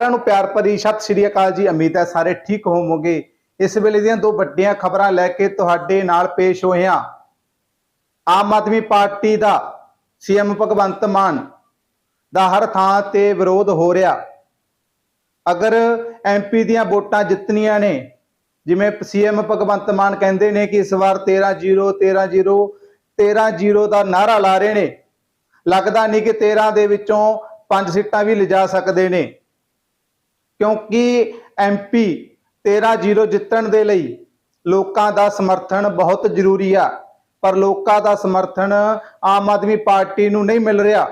ਸਾਰਿਆਂ ਨੂੰ ਪਿਆਰ ਭਰੀ ਸਤਿ ਸ਼੍ਰੀ ਅਕਾਲ ਜੀ। ਉਮੀਦ ਹੈ ਸਾਰੇ ਠੀਕ ਹੋਵੋਗੇ। ਇਸ ਵੇਲੇ ਦੀਆਂ ਦੋ ਵੱਡੀਆਂ ਖਬਰਾਂ ਲੈ ਕੇ ਤੁਹਾਡੇ ਨਾਲ ਪੇਸ਼ ਹੋਏ ਹਾਂ। ਆਮ ਆਦਮੀ ਪਾਰਟੀ ਦਾ ਸੀਐਮ ਭਗਵੰਤ ਮਾਨ ਦਾ ਹਰ ਥਾਂ ਤੇ ਵਿਰੋਧ ਹੋ ਰਿਹਾ। ਅਗਰ ਐਮਪੀ ਦੀਆਂ ਵੋਟਾਂ ਜਿੱਤਣੀਆਂ ਨੇ, ਜਿਵੇਂ ਸੀਐਮ ਭਗਵੰਤ ਮਾਨ ਕਹਿੰਦੇ ਨੇ ਕਿ ਇਸ ਵਾਰ 13-0 13-0 13-0 ਦਾ ਨਾਰਾ ਲਾ ਰਹੇ ਨੇ। ਲੱਗਦਾ ਨਹੀਂ ਕਿ 13 ਦੇ ਵਿੱਚੋਂ 5 ਸੀਟਾਂ ਵੀ ਲਿਜਾ ਸਕਦੇ ਨੇ। ਕਿਉਂਕਿ ਐਮਪੀ 13-0 ਜਿੱਤਣ ਦੇ ਲਈ ਲੋਕਾਂ ਦਾ ਸਮਰਥਨ ਬਹੁਤ ਜ਼ਰੂਰੀ ਆ, ਪਰ ਲੋਕਾਂ ਦਾ ਸਮਰਥਨ ਆਮ ਆਦਮੀ ਪਾਰਟੀ ਨੂੰ ਨਹੀਂ ਮਿਲ ਰਿਹਾ।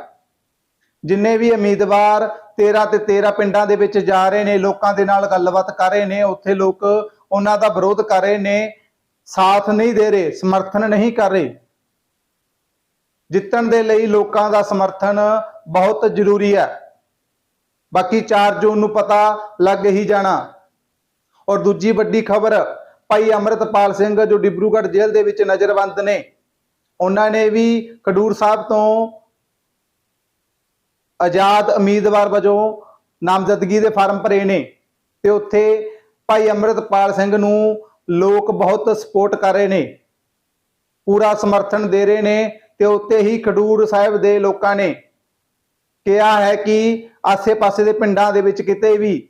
ਜਿੰਨੇ ਵੀ ਉਮੀਦਵਾਰ 13 ਤੇ 13 ਪਿੰਡਾਂ ਦੇ ਵਿੱਚ ਜਾ ਰਹੇ ਨੇ, ਲੋਕਾਂ ਦੇ ਨਾਲ ਗੱਲਬਾਤ ਕਰ ਰਹੇ ਨੇ, ਉੱਥੇ ਲੋਕ ਉਹਨਾਂ ਦਾ ਵਿਰੋਧ ਕਰ ਰਹੇ ਨੇ, ਸਾਥ ਨਹੀਂ ਦੇ ਰਹੇ, ਸਮਰਥਨ ਨਹੀਂ ਕਰ ਰਹੇ। ਜਿੱਤਣ ਦੇ ਲਈ ਲੋਕਾਂ ਦਾ ਸਮਰਥਨ ਬਹੁਤ ਜ਼ਰੂਰੀ ਹੈ ਬਾਕੀ 4 ਜੂਨ ਨੂੰ ਪਤਾ ਲੱਗ ਹੀ ਜਾਣਾ। ਔਰ ਦੂਜੀ ਵੱਡੀ ਖਬਰ, ਭਾਈ ਅਮਰਤਪਾਲ ਸਿੰਘ ਜੋ ਡਿਬਰੂਗੜ੍ਹ ਜੇਲ੍ਹ ਦੇ ਵਿੱਚ ਨਜ਼ਰਬੰਦ ਨੇ, ਉਹਨਾਂ ਨੇ ਵੀ ਖਡੂਰ ਸਾਹਿਬ ਤੋਂ ਆਜ਼ਾਦ ਉਮੀਦਵਾਰ ਵਜੋਂ ਨਾਮਜ਼ਦਗੀ ਦੇ ਫਾਰਮ ਭਰੇ ਨੇ ਤੇ ਉੱਥੇ ਭਾਈ ਅਮਰਤਪਾਲ ਸਿੰਘ ਨੂੰ ਲੋਕ ਬਹੁਤ ਸਪੋਰਟ ਕਰ ਰਹੇ ਨੇ, ਪੂਰਾ ਸਮਰਥਨ ਦੇ ਰਹੇ ਨੇ ਤੇ ਉੱਤੇ ਹੀ ਖਡੂਰ ਸਾਹਿਬ ਦੇ ਲੋਕਾਂ ਨੇ ਕਿਹਾ ਹੈ ਕਿ ਆਸੇ-ਪਾਸੇ ਦੇ ਪਿੰਡਾਂ ਦੇ ਵਿੱਚ ਕਿਤੇ ਵੀ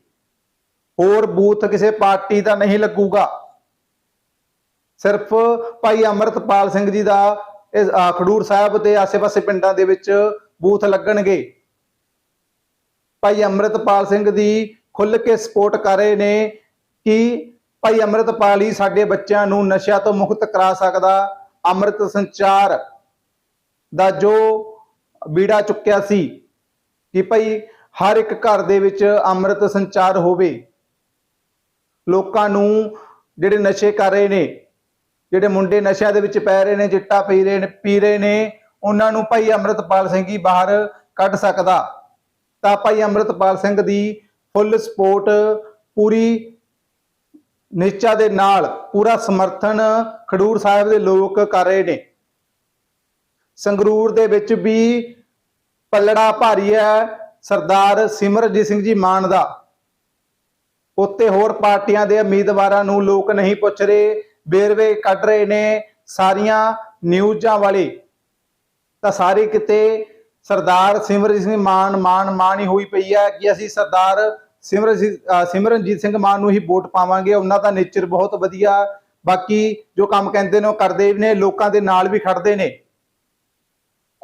ਹੋਰ ਬੂਥ ਕਿਸੇ ਪਾਰਟੀ ਦਾ ਨਹੀਂ ਲੱਗੂਗਾ। ਸਿਰਫ ਭਾਈ ਅਮਰਤਪਾਲ ਸਿੰਘ ਜੀ ਦਾ ਇਸ ਖਡੂਰ ਸਾਹਿਬ ਤੇ ਆਸੇ-ਪਾਸੇ ਪਿੰਡਾਂ ਦੇ ਵਿੱਚ ਬੂਥ ਲੱਗਣਗੇ। ਭਾਈ ਅਮਰਤਪਾਲ ਸਿੰਘ ਦੀ ਖੁੱਲ ਕੇ ਸਪੋਰਟ ਕਰ ਰਹੇ ਨੇ ਕਿ ਭਾਈ ਅਮਰਤਪਾਲ ਹੀ ਸਾਡੇ ਬੱਚਿਆਂ ਨੂੰ ਨਸ਼ਿਆਂ ਤੋਂ ਮੁਕਤ ਕਰਾ ਸਕਦਾ। ਅੰਮ੍ਰਿਤ ਸੰਚਾਰ ਦਾ ਜੋ ਬੀੜਾ ਚੁੱਕਿਆ ਸੀ ਕਿ ਭਾਈ ਹਰ ਇੱਕ ਘਰ ਦੇ ਵਿੱਚ ਅੰਮ੍ਰਿਤ ਸੰਚਾਰ ਹੋਵੇ। ਲੋਕਾਂ ਨੂੰ ਜਿਹੜੇ ਨਸ਼ੇ ਕਰ ਰਹੇ ਨੇ, ਜਿਹੜੇ ਮੁੰਡੇ ਨਸ਼ਿਆਂ ਦੇ ਵਿੱਚ ਪੈ ਰਹੇ ਨੇ, ਚਿੱਟਾ ਪੀ ਰਹੇ ਨੇ, ਪੀ ਰਹੇ ਨੇ, ਉਹਨਾਂ ਨੂੰ ਭਾਈ ਅੰਮ੍ਰਿਤਪਾਲ ਸਿੰਘ ਹੀ ਬਾਹਰ ਕੱਢ ਸਕਦਾ। ਤਾਂ ਭਾਈ ਅੰਮ੍ਰਿਤਪਾਲ ਸਿੰਘ ਦੀ ਫੁੱਲ ਸਪੋਰਟ ਪੂਰੀ ਨਿਸ਼ਚਾ ਦੇ ਨਾਲ ਪੂਰਾ ਸਮਰਥਨ ਖਡੂਰ ਸਾਹਿਬ ਦੇ ਲੋਕ ਕਰ ਰਹੇ ਨੇ। ਸੰਗਰੂਰ ਦੇ ਵਿੱਚ ਵੀ ਪੱਲੜਾ ਭਾਰੀ ਹੈ ਸਰਦਾਰ ਸਿਮਰਜੀਤ ਸਿੰਘ ਜੀ ਮਾਨ ਦਾ। ਉੱਤੇ ਹੋਰ ਪਾਰਟੀਆਂ ਦੇ ਉਮੀਦਵਾਰਾਂ ਨੂੰ ਲੋਕ ਨਹੀਂ ਪੁੱਛ ਰਹੇ ਬੇਰਵੇ ਕੱਢ ਰਹੇ ਨੇ ਸਾਰੀਆਂ ਨਿਊਜ਼ਾਂ ਵਾਲੇ। ਤਾਂ ਸਾਰੇ ਕਿਤੇ ਸਰਦਾਰ ਸਿਮਰਜੀਤ ਸਿੰਘ ਮਾਨ ਮਾਨ ਮਾਨ ਹੀ ਹੋਈ ਪਈ ਹੈ ਕਿ ਅਸੀਂ ਸਰਦਾਰ ਸਿਮਰਜੀਤ ਸਿਮਰਨਜੀਤ ਸਿੰਘ ਮਾਨ ਨੂੰ ਹੀ ਵੋਟ ਪਾਵਾਂਗੇ, ਉਹਨਾਂ ਦਾ ਨੇਚਰ ਬਹੁਤ ਵਧੀਆ। ਬਾਕੀ ਜੋ ਕੰਮ ਕਹਿੰਦੇ ਨੇ ਉਹ ਕਰਦੇ ਨੇ, ਲੋਕਾਂ ਦੇ ਨਾਲ ਵੀ ਖੜਦੇ ਨੇ।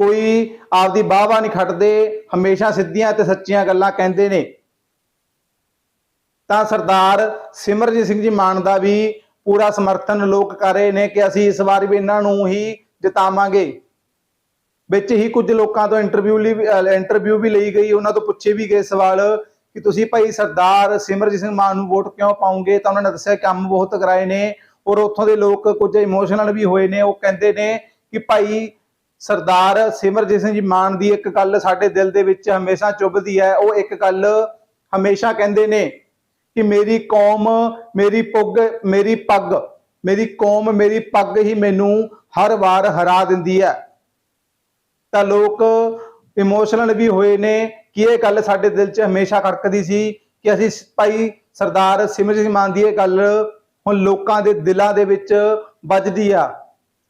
ਕੋਈ ਆਪਦੀ ਬਾਹਵਾ ਨਹੀਂ ਖੜਦੇ ਹਮੇਸ਼ਾ ਸਿੱਧੀਆਂ ਤੇ ਸੱਚੀਆਂ ਗੱਲਾਂ ਕਹਿੰਦੇ ਨੇ। ਤਾਂ ਸਰਦਾਰ ਸਿਮਰਜੀਤ ਸਿੰਘ ਜੀ ਮਾਨ ਦਾ ਵੀ ਪੂਰਾ ਸਮਰਥਨ ਲੋਕ ਕਰ ਰਹੇ ਨੇ ਕਿ ਅਸੀਂ ਇਸ ਵਾਰ ਵੀ ਇਹਨਾਂ ਨੂੰ ਹੀ ਜਿਤਾਵਾਂਗੇ। ਵਿੱਚ ਹੀ ਕੁਝ ਲੋਕਾਂ ਤੋਂ ਇੰਟਰਵਿਊ ਲਈ ਇੰਟਰਵਿਊ ਵੀ ਲਈ ਗਈ, ਉਹਨਾਂ ਤੋਂ ਪੁੱਛੇ ਵੀ ਗਏ ਸਵਾਲ ਕਿ ਤੁਸੀਂ ਭਾਈ ਸਰਦਾਰ ਸਿਮਰਜੀਤ ਸਿੰਘ ਮਾਨ ਨੂੰ ਵੋਟ ਕਿਉਂ ਪਾਉਂਗੇ? ਤਾਂ ਉਹਨਾਂ ਨੇ ਦੱਸਿਆ ਕੰਮ ਬਹੁਤ ਕਰਾਏ ਨੇ ਔਰ ਉੱਥੋਂ ਦੇ ਲੋਕ ਕੁਝ ਇਮੋਸ਼ਨਲ ਵੀ ਹੋਏ ਨੇ, ਉਹ ਕਹਿੰਦੇ ਨੇ ਕਿ ਭਾਈ ਸਰਦਾਰ ਸਿਮਰਜੀਤ ਸਿੰਘ ਜੀ ਮਾਨ ਦੀ ਇੱਕ ਗੱਲ ਸਾਡੇ ਦਿਲ ਦੇ ਵਿੱਚ ਹਮੇਸ਼ਾ ਚੁੱਭਦੀ ਹੈ। ਉਹ ਇੱਕ ਗੱਲ ਹਮੇਸ਼ਾ ਕਹਿੰਦੇ ਨੇ ਕਿ ਮੇਰੀ ਕੌਮ, ਮੇਰੀ ਪੁੱਗ, ਮੇਰੀ ਪੱਗ, ਮੇਰੀ ਕੌਮ, ਮੇਰੀ ਪੱਗ ਹੀ ਮੈਨੂੰ ਹਰ ਵਾਰ ਹਰਾ ਦਿੰਦੀ ਹੈ। ਤਾਂ ਲੋਕ ਇਮੋਸ਼ਨਲ ਵੀ ਹੋਏ ਨੇ ਕਿ ਇਹ ਗੱਲ ਸਾਡੇ ਦਿਲ 'ਚ ਹਮੇਸ਼ਾ ਖੜਕਦੀ ਸੀ ਕਿ ਅਸੀਂ ਭਾਈ ਸਰਦਾਰ ਸਿਮਰਜੀਤ ਮਾਨ ਦੀ ਇਹ ਗੱਲ ਹੁਣ ਲੋਕਾਂ ਦੇ ਦਿਲਾਂ ਦੇ ਵਿੱਚ ਵੱਜਦੀ ਆ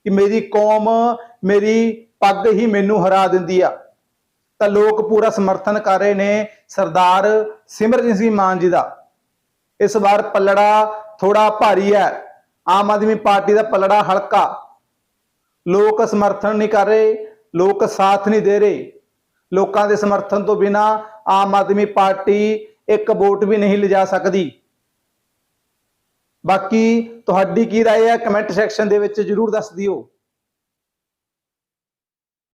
ਕਿ ਮੇਰੀ ਕੌਮ ਮੇਰੀ ਪੱਗ ਹੀ ਮੈਨੂੰ ਹਰਾ ਦਿੰਦੀ ਆ ਤਾਂ ਲੋਕ ਪੂਰਾ ਸਮਰਥਨ ਕਰ ਰਹੇ ਨੇ ਸਰਦਾਰ ਸਿਮਰਜੀਤ ਸਿੰਘ ਮਾਨ ਜੀ ਦਾ ਇਸ ਵਾਰ ਪੱਲੜਾ ਥੋੜਾ ਭਾਰੀ ਹੈ ਆਮ ਆਦਮੀ ਪਾਰਟੀ ਦਾ ਪੱਲੜਾ ਹਲਕਾ ਲੋਕ ਸਮਰਥਨ ਨਹੀਂ ਕਰ ਰਹੇ ਲੋਕ ਸਾਥ ਨਹੀਂ ਦੇ ਰਹੇ ਲੋਕਾਂ ਦੇ ਸਮਰਥਨ ਤੋਂ ਬਿਨਾ ਆਮ ਆਦਮੀ ਪਾਰਟੀ ਇੱਕ ਵੋਟ ਵੀ ਨਹੀਂ ਲਿਜਾ ਸਕਦੀ ਬਾਕੀ ਤੁਹਾਡੀ ਕੀ رائے ਹੈ ਕਮੈਂਟ ਸੈਕਸ਼ਨ ਦੇ ਵਿੱਚ ਜਰੂਰ ਦੱਸ ਦਿਓ